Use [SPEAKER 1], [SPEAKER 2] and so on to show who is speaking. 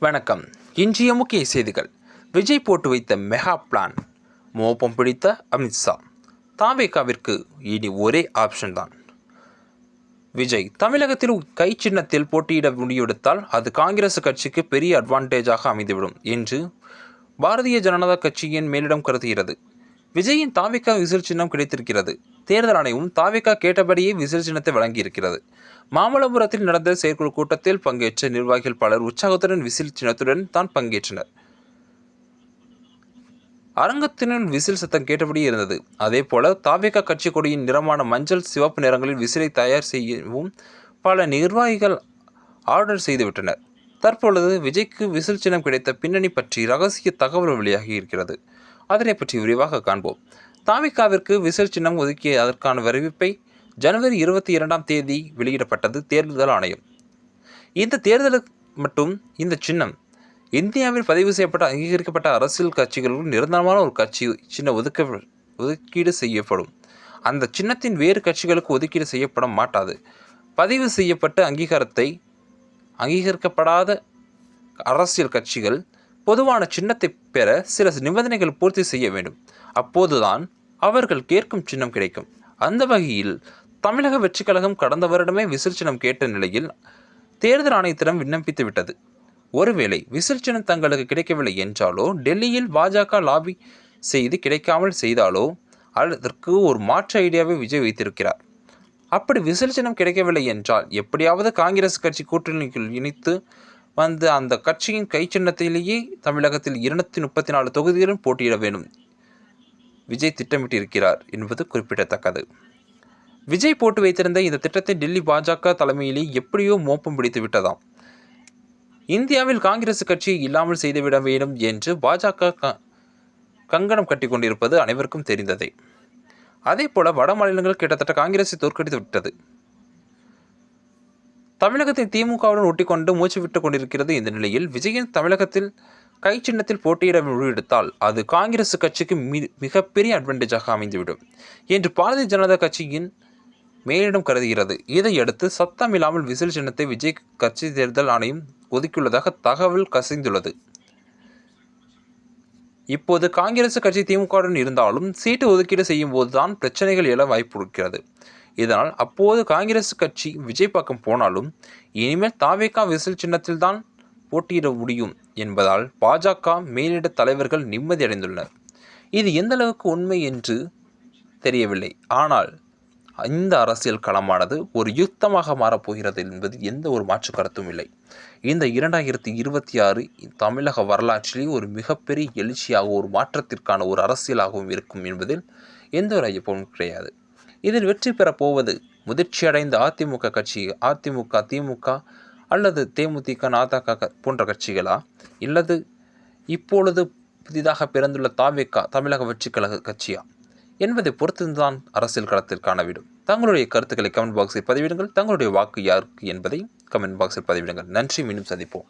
[SPEAKER 1] வணக்கம். இன்றைய முக்கிய செய்திகள். விஜய் போட்டு வைத்த மெகா பிளான். மோப்பம் பிடித்த அமித்ஷா தாவேகாவிற்கு இனி ஒரே ஆப்ஷன் தான். விஜய் தமிழகத்தில் கை சின்னத்தில் போட்டியிட முடிவெடுத்தால் அது காங்கிரஸ் கட்சிக்கு பெரிய அட்வான்டேஜாக அமைந்துவிடும் என்று பாரதிய ஜனதா கட்சியின் மேலிடம் கருதுகிறது. விஜயின் தாவிகா விசில் சின்னம் கிடைத்திருக்கிறது. தேர்தல் ஆணையமும் தாவிக்கா கேட்டபடியே விசில் சின்னத்தை வழங்கியிருக்கிறது. மாமல்லபுரத்தில் நடந்த செயற்குழு கூட்டத்தில் பங்கேற்ற நிர்வாகிகள் பலர் உற்சாகத்துடன் விசில் சின்னத்துடன் தான் பங்கேற்றனர். அரங்கத்தினுள் விசில் சத்தம் கேட்டபடி இருந்தது. அதே போல தாவிகா கட்சி கொடியின் நிறமான மஞ்சள் சிவப்பு நிறங்களில் விசிலை தயார் செய்யவும் பல நிர்வாகிகள் ஆர்டர் செய்துவிட்டனர். தற்பொழுது விஜய்க்கு விசில் சின்னம் கிடைத்த பின்னணி பற்றி ரகசிய தகவல் வெளியாகி இருக்கிறது. அதனை பற்றி விரிவாக காண்போம். தாமிகாவிற்கு விசில் சின்னம் ஒதுக்கிய அதற்கான அறிவிப்பை ஜனவரி இருபத்தி இரண்டாம் தேதி வெளியிடப்பட்டது தேர்தல் ஆணையம். இந்த தேர்தலுக்கு மட்டும் இந்த சின்னம் இந்தியாவில் பதிவு செய்யப்பட்ட அங்கீகரிக்கப்பட்ட அரசியல் கட்சிகளுக்கு நிரந்தரமான ஒரு கட்சி சின்ன ஒதுக்க ஒதுக்கீடு செய்யப்படும். அந்த சின்னத்தின் வேறு கட்சிகளுக்கு ஒதுக்கீடு செய்யப்பட மாட்டாது. பதிவு செய்யப்பட்ட அங்கீகாரத்தை அங்கீகரிக்கப்படாத அரசியல் கட்சிகள் பொதுவான சின்னத்தை பெற சில நிபந்தனைகள் பூர்த்தி செய்ய வேண்டும். அப்போதுதான் அவர்கள் கேட்கும் சின்னம் கிடைக்கும். அந்த வகையில் தமிழக வெற்றிக் கழகம் கடந்த வருடமே விசில் சின்னம் கேட்ட நிலையில் தேர்தல் ஆணையத்திடம் விண்ணப்பித்து விட்டது. ஒருவேளை விசில் சின்னம் தங்களுக்கு கிடைக்கவில்லை என்றாலோ டெல்லியில் பாஜக லாபி செய்து கிடைக்காமல் செய்தாலோ அதற்கு ஒரு மாற்று ஐடியாவை விஜய் வைத்திருக்கிறார். அப்படி விசில் சின்னம் கிடைக்கவில்லை என்றால் எப்படியாவது காங்கிரஸ் கட்சி கூட்டணிக்குள் இணைத்து வந்து அந்த கட்சியின் கை சின்னத்திலேயே தமிழகத்தில் இருநூத்தி முப்பத்தி நாலு தொகுதிகளும் போட்டியிட வேண்டும். விஜய் திட்டமிட்டிருக்கிறார் என்பது குறிப்பிடத்தக்கது. விஜய் போட்டு வைத்திருந்த இந்த திட்டத்தை டெல்லி பாஜக தலைமையிலே எப்படியோ மோப்பம் பிடித்து விட்டதாம். இந்தியாவில் காங்கிரஸ் கட்சியை இல்லாமல் செய்துவிட வேண்டும் என்று பாஜக க கங்கணம் கட்டி கொண்டிருப்பது அனைவருக்கும் தெரிந்ததே. அதே போல வட மாநிலங்கள் கிட்டத்தட்ட காங்கிரஸை தோற்கடித்து விட்டது. தமிழகத்தை திமுகவுடன் ஒட்டிக்கொண்டு மூச்சு விட்டு கொண்டிருக்கிறது இந்த நிலையில் விஜயன் தமிழகத்தில் கை சின்னத்தில் போட்டியிட முடிவெடுத்தால் அது காங்கிரஸ் கட்சிக்கு மி மிகப்பெரிய அட்வான்டேஜாக அமைந்துவிடும் என்று பாரதிய ஜனதா கட்சியின் மேலிடம் கருதுகிறது. இதையடுத்து சத்தம் இல்லாமல் விசில் சின்னத்தை விஜய் கட்சி தேர்தல் ஆணையம் ஒதுக்கியுள்ளதாக தகவல் கசிந்துள்ளது. இப்போது காங்கிரஸ் கட்சி திமுகவுடன் இருந்தாலும் சீட்டு ஒதுக்கீடு செய்யும் போதுதான் பிரச்சனைகள் எழ வாய்ப்பு இருக்கிறது. இதனால் அப்போது காங்கிரஸ் கட்சி விஜய் பக்கம் போனாலும் இனிமேல் தாவேகா விசில் சின்னத்தில்தான் போட்டியிட முடியும் என்பதால் பாஜக மேலிட தலைவர்கள் நிம்மதியடைந்துள்ளனர். இது எந்த அளவுக்கு உண்மை என்று தெரியவில்லை. ஆனால் இந்த அரசியல் களமானது ஒரு யுத்தமாக மாறப்போகிறது என்பது எந்த ஒரு மாற்று கருத்தும் இல்லை. இந்த இரண்டாயிரத்தி இருபத்தி ஆறு தமிழக வரலாற்றிலே ஒரு மிகப்பெரிய எழுச்சியாக ஒரு மாற்றத்திற்கான ஒரு அரசியலாகவும் இருக்கும் என்பதில் எந்த ஒரு ஐயப்பமும் கிடையாது. இதில் வெற்றி பெறப் போவது முதிர்ச்சியடைந்த அதிமுக கட்சி அதிமுக திமுக அல்லது தேமுதிக நாதக போன்ற கட்சிகளா? இல்லது இப்பொழுது புதிதாக பிறந்துள்ள தாவிகா தமிழக வெற்றி கழக கட்சியா? என்பதை பொறுத்துதான் அரசியல் களத்தில் காணவிடும் தங்களுடைய கருத்துக்களை கமெண்ட் பாக்ஸில் பதிவிடுங்கள். தங்களுடைய வாக்கு யாருக்கு என்பதை கமெண்ட் பாக்ஸில் பதிவிடுங்கள். நன்றி. மீண்டும் சந்திப்போம்.